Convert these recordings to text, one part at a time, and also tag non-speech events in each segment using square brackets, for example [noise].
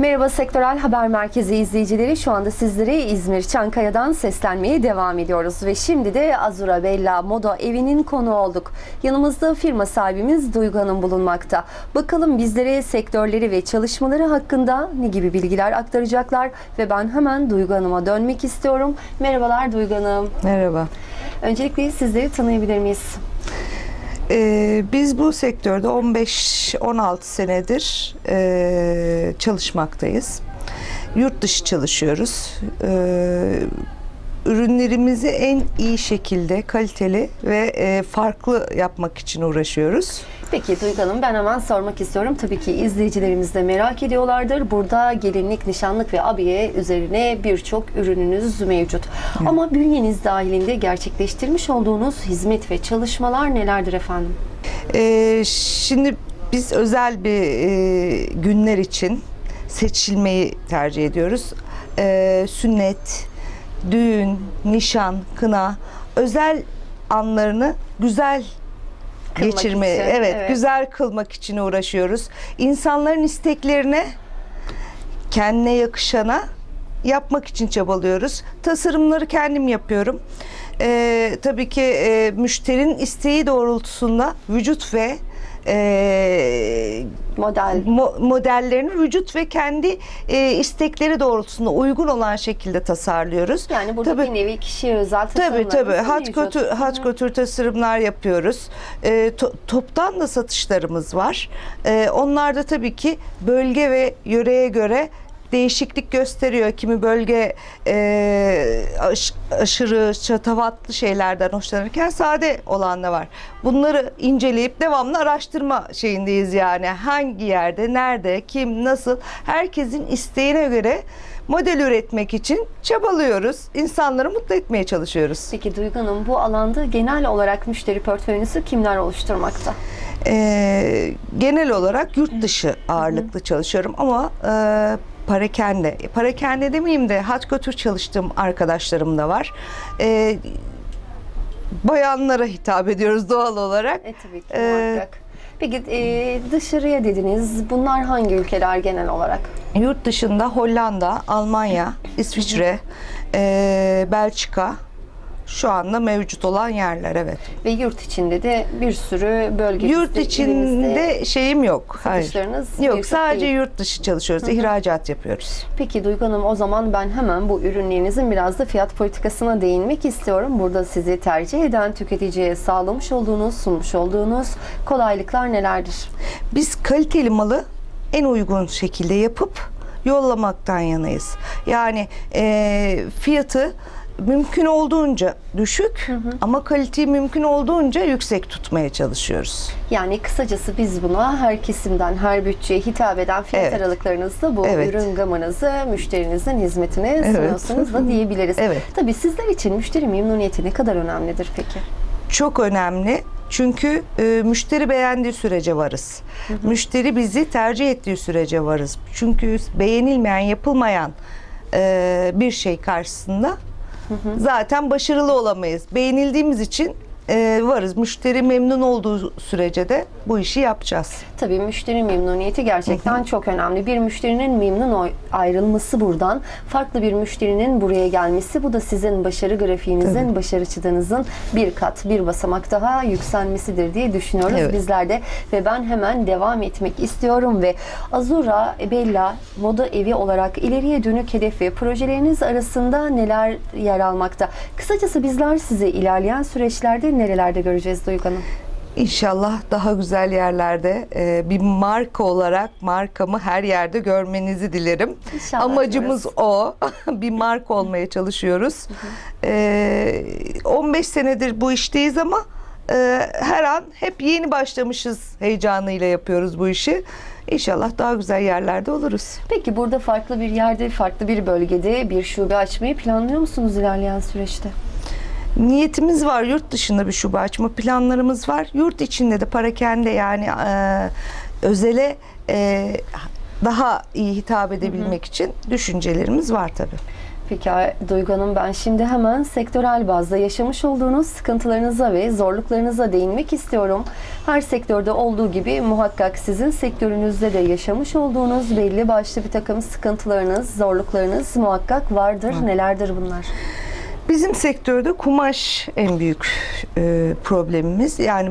Merhaba Sektörel Haber Merkezi izleyicileri. Şu anda sizlere İzmir Çankaya'dan seslenmeye devam ediyoruz. Ve şimdi de Azura Bella Moda evinin konu olduk. Yanımızda firma sahibimiz Duygu Hanım bulunmakta. Bakalım bizlere sektörleri ve çalışmaları hakkında ne gibi bilgiler aktaracaklar. Ve ben hemen Duygu Hanım'a dönmek istiyorum. Merhabalar Duygu Hanım. Merhaba. Öncelikle sizleri tanıyabilir miyiz? Ee, biz bu sektörde 15-16 senedir e, çalışmaktayız. Yurt dışı çalışıyoruz. Ee, ürünlerimizi en iyi şekilde kaliteli ve e, farklı yapmak için uğraşıyoruz. Peki Duygu Hanım ben hemen sormak istiyorum. Tabii ki izleyicilerimiz de merak ediyorlardır. Burada gelinlik, nişanlık ve abiye üzerine birçok ürününüz mevcut. Ama bünyeniz dahilinde gerçekleştirmiş olduğunuz hizmet ve çalışmalar nelerdir efendim? Ee, şimdi biz özel bir e, günler için seçilmeyi tercih ediyoruz. Ee, sünnet, düğün, nişan, kına özel anlarını güzel Kılmak geçirme, için, evet, evet. güzel kılmak için uğraşıyoruz. İnsanların isteklerine kendine yakışana yapmak için çabalıyoruz. Tasarımları kendim yapıyorum. Ee, tabii ki e, müşterinin isteği doğrultusunda vücut ve e, Model. mo- modellerini vücut ve kendi e, istekleri doğrultusunda uygun olan şekilde tasarlıyoruz. Yani burada Tabii. bir nevi kişiye özel Tabii tasarımlarınız tabii. Haç mevcut. götür, haç götür tasarımlar yapıyoruz. Ee, to- toptan da satışlarımız var. Ee, onlar da tabii ki bölge ve yöreye göre değişiklik gösteriyor. Kimi bölge e, aş- aşırı şatavatlı şeylerden hoşlanırken sade olan da var. Bunları inceleyip devamlı araştırma şeyindeyiz yani. Hangi yerde, nerede, kim, nasıl herkesin isteğine göre model üretmek için çabalıyoruz. İnsanları mutlu etmeye çalışıyoruz. Peki Duygu Hanım bu alanda genel olarak müşteri portföyünüzü kimler oluşturmakta? Ee, genel olarak yurt dışı ağırlıklı çalışıyorum ama e, parakende, parakende demeyeyim de hat götür çalıştığım arkadaşlarım da var. Ee, bayanlara hitap ediyoruz doğal olarak. E tabii ki Ee, muhakkak. Peki e, dışarıya dediniz. Bunlar hangi ülkeler genel olarak? Yurt dışında Hollanda, Almanya, İsviçre, e, Belçika şu anda mevcut olan yerler evet. Ve yurt içinde de bir sürü bölge Yurt içinde şeyim yok. Hayır. Yok sadece değil. yurt dışı çalışıyoruz. ihracat yapıyoruz. Peki Duygu Hanım o zaman ben hemen bu ürünlerinizin biraz da fiyat politikasına değinmek istiyorum. Burada sizi tercih eden tüketiciye sağlamış olduğunuz, sunmuş olduğunuz kolaylıklar nelerdir? Biz kaliteli malı en uygun şekilde yapıp yollamaktan yanayız. Yani e, fiyatı mümkün olduğunca düşük ama kaliteyi mümkün olduğunca yüksek tutmaya çalışıyoruz. Yani kısacası biz buna her kesimden, her bütçeye hitap eden fiyat Evet. aralıklarınızda bu Evet. ürün gamınızı müşterinizin hizmetine sunuyorsunuz da diyebiliriz. [laughs] Evet. Tabii sizler için müşteri memnuniyeti ne kadar önemlidir peki? Çok önemli. Çünkü e, müşteri beğendiği sürece varız. Müşteri bizi tercih ettiği sürece varız. Çünkü beğenilmeyen, yapılmayan e, bir şey karşısında zaten başarılı olamayız. Beğenildiğimiz için e, varız. Müşteri memnun olduğu sürece de bu işi yapacağız. Tabii müşteri memnuniyeti gerçekten çok önemli. Bir müşterinin memnun ayrılması buradan, farklı bir müşterinin buraya gelmesi bu da sizin başarı grafiğinizin, başarı çıtanızın bir kat, bir basamak daha yükselmesidir diye düşünüyoruz Evet. bizler de. Ve ben hemen devam etmek istiyorum ve Azura Bella Moda Evi olarak ileriye dönük hedef ve projeleriniz arasında neler yer almakta? Kısacası bizler sizi ilerleyen süreçlerde nerelerde göreceğiz Duygu Hanım? İnşallah daha güzel yerlerde e, bir marka olarak markamı her yerde görmenizi dilerim. İnşallah Amacımız o. [laughs] bir marka olmaya çalışıyoruz. E, 15 senedir bu işteyiz ama e, her an hep yeni başlamışız heyecanıyla yapıyoruz bu işi. İnşallah daha güzel yerlerde oluruz. Peki burada farklı bir yerde, farklı bir bölgede bir şube açmayı planlıyor musunuz ilerleyen süreçte? Niyetimiz var yurt dışında bir şube açma planlarımız var. Yurt içinde de parakende yani e, özele e, daha iyi hitap edebilmek için düşüncelerimiz var tabii. Peki Duygu Hanım ben şimdi hemen sektörel bazda yaşamış olduğunuz sıkıntılarınıza ve zorluklarınıza değinmek istiyorum. Her sektörde olduğu gibi muhakkak sizin sektörünüzde de yaşamış olduğunuz belli başlı bir takım sıkıntılarınız, zorluklarınız muhakkak vardır. Nelerdir bunlar? Bizim sektörde kumaş en büyük e, problemimiz. Yani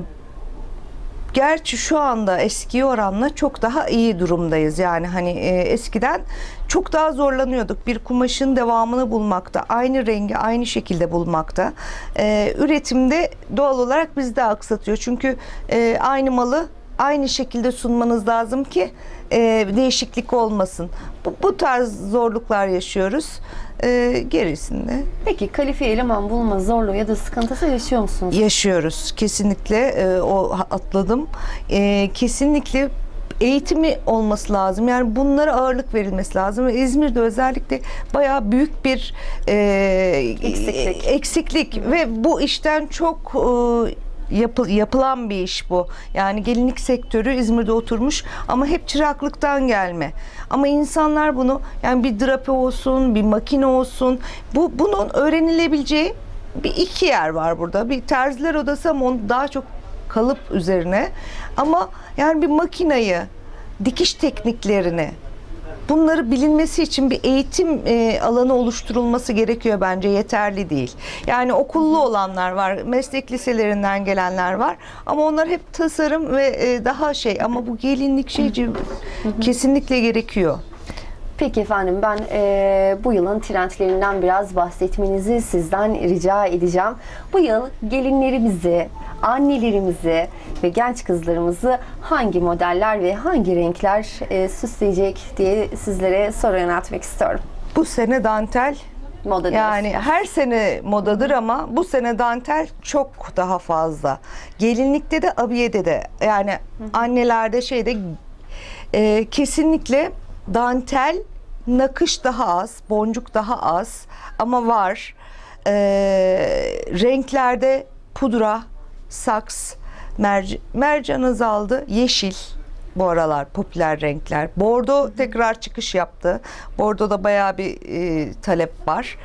gerçi şu anda eski oranla çok daha iyi durumdayız. Yani hani e, eskiden çok daha zorlanıyorduk. Bir kumaşın devamını bulmakta, aynı rengi aynı şekilde bulmakta. E, üretimde doğal olarak bizde aksatıyor. Çünkü e, aynı malı aynı şekilde sunmanız lazım ki e, değişiklik olmasın. Bu, bu tarz zorluklar yaşıyoruz. E, gerisinde Peki kalifiye eleman bulma zorluğu ya da sıkıntısı yaşıyor musunuz? yaşıyoruz. Kesinlikle e, o atladım. E, kesinlikle eğitimi olması lazım. Yani bunlara ağırlık verilmesi lazım. Ve İzmir'de özellikle bayağı büyük bir e, Eksiklik. eksiklik ve bu işten çok e, yapı- yapılan bir iş bu. Yani gelinlik sektörü İzmir'de oturmuş ama hep çıraklıktan gelme. Ama insanlar bunu yani bir drape olsun, bir makine olsun bu bunun öğrenilebileceği bir iki yer var burada. Bir terziler odası ama onu daha çok kalıp üzerine. Ama yani bir makinayı, dikiş tekniklerini bunları bilinmesi için bir eğitim e, alanı oluşturulması gerekiyor bence yeterli değil. Yani okullu olanlar var, meslek liselerinden gelenler var ama onlar hep tasarım ve e, daha şey ama bu gelinlik şeyci kesinlikle gerekiyor. Peki efendim ben eee, bu yılın trendlerinden biraz bahsetmenizi sizden rica edeceğim. Bu yıl gelinlerimizi, annelerimizi ve genç kızlarımızı hangi modeller ve hangi renkler eee, süsleyecek diye sizlere soru yöneltmek istiyorum. Bu sene dantel Moda Yani her sene modadır ama bu sene dantel çok daha fazla. Gelinlikte de abiyede de yani annelerde şeyde e, kesinlikle dantel nakış daha az, boncuk daha az ama var. E, renklerde pudra, saks, merci, mercan azaldı, yeşil bu aralar popüler renkler. Bordo tekrar çıkış yaptı. Bordo'da bayağı bir e, talep var.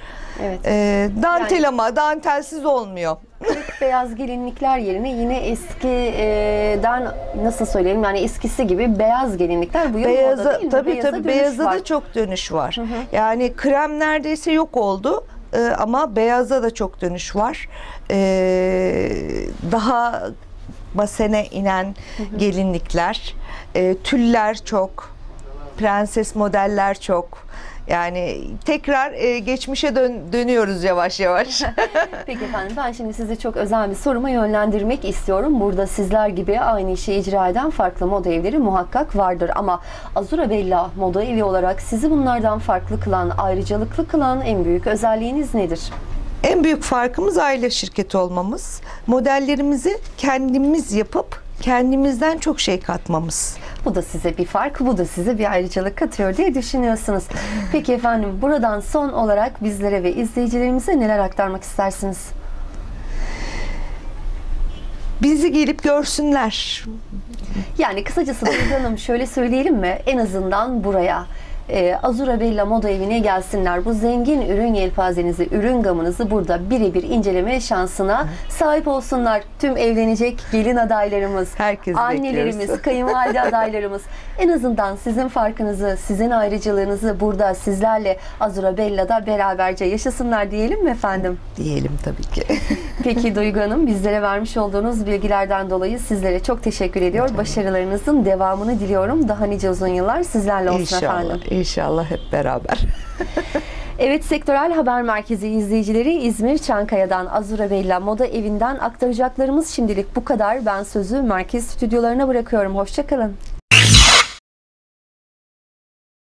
Evet. E, dantel Yani- ama dantelsiz olmuyor. Tek [laughs] beyaz gelinlikler yerine yine eskiden nasıl söyleyelim yani eskisi gibi beyaz gelinlikler bu yıl moda Beyaza değil mi? tabii tabii dönüş beyaza var. da çok dönüş var. Yani krem neredeyse yok oldu. E, ama beyaza da çok dönüş var. E, daha basene inen gelinlikler, e, tüller çok, prenses modeller çok. Yani tekrar e, geçmişe dön- dönüyoruz yavaş yavaş. [laughs] [laughs] Peki efendim ben şimdi sizi çok özel bir soruma yönlendirmek istiyorum. Burada sizler gibi aynı işi icra eden farklı moda evleri muhakkak vardır. Ama Azura Bella moda evi olarak sizi bunlardan farklı kılan, ayrıcalıklı kılan en büyük özelliğiniz nedir? En büyük farkımız aile şirketi olmamız. Modellerimizi kendimiz yapıp kendimizden çok şey katmamız. Bu da size bir fark, bu da size bir ayrıcalık katıyor diye düşünüyorsunuz. Peki efendim buradan son olarak bizlere ve izleyicilerimize neler aktarmak istersiniz? Bizi gelip görsünler. Yani kısacası Duygu Hanım şöyle söyleyelim mi? En azından buraya e, Azura Bella Moda Evi'ne gelsinler. Bu zengin ürün yelpazenizi, ürün gamınızı burada birebir inceleme şansına sahip olsunlar. Tüm evlenecek gelin adaylarımız, Herkesi annelerimiz, bekliyoruz. [laughs] kayınvalide adaylarımız. En azından sizin farkınızı, sizin ayrıcalığınızı burada sizlerle Azura Bella'da beraberce yaşasınlar diyelim mi efendim? Diyelim tabii ki. [laughs] Peki Duygu Hanım bizlere vermiş olduğunuz bilgilerden dolayı sizlere çok teşekkür ediyor. Başarılarınızın devamını diliyorum. Daha nice uzun yıllar sizlerle olsun inşallah, efendim. inşallah hep beraber. [laughs] Evet Sektörel Haber Merkezi izleyicileri İzmir Çankaya'dan Azura Bella Moda Evi'nden aktaracaklarımız şimdilik bu kadar. Ben sözü merkez stüdyolarına bırakıyorum. Hoşçakalın.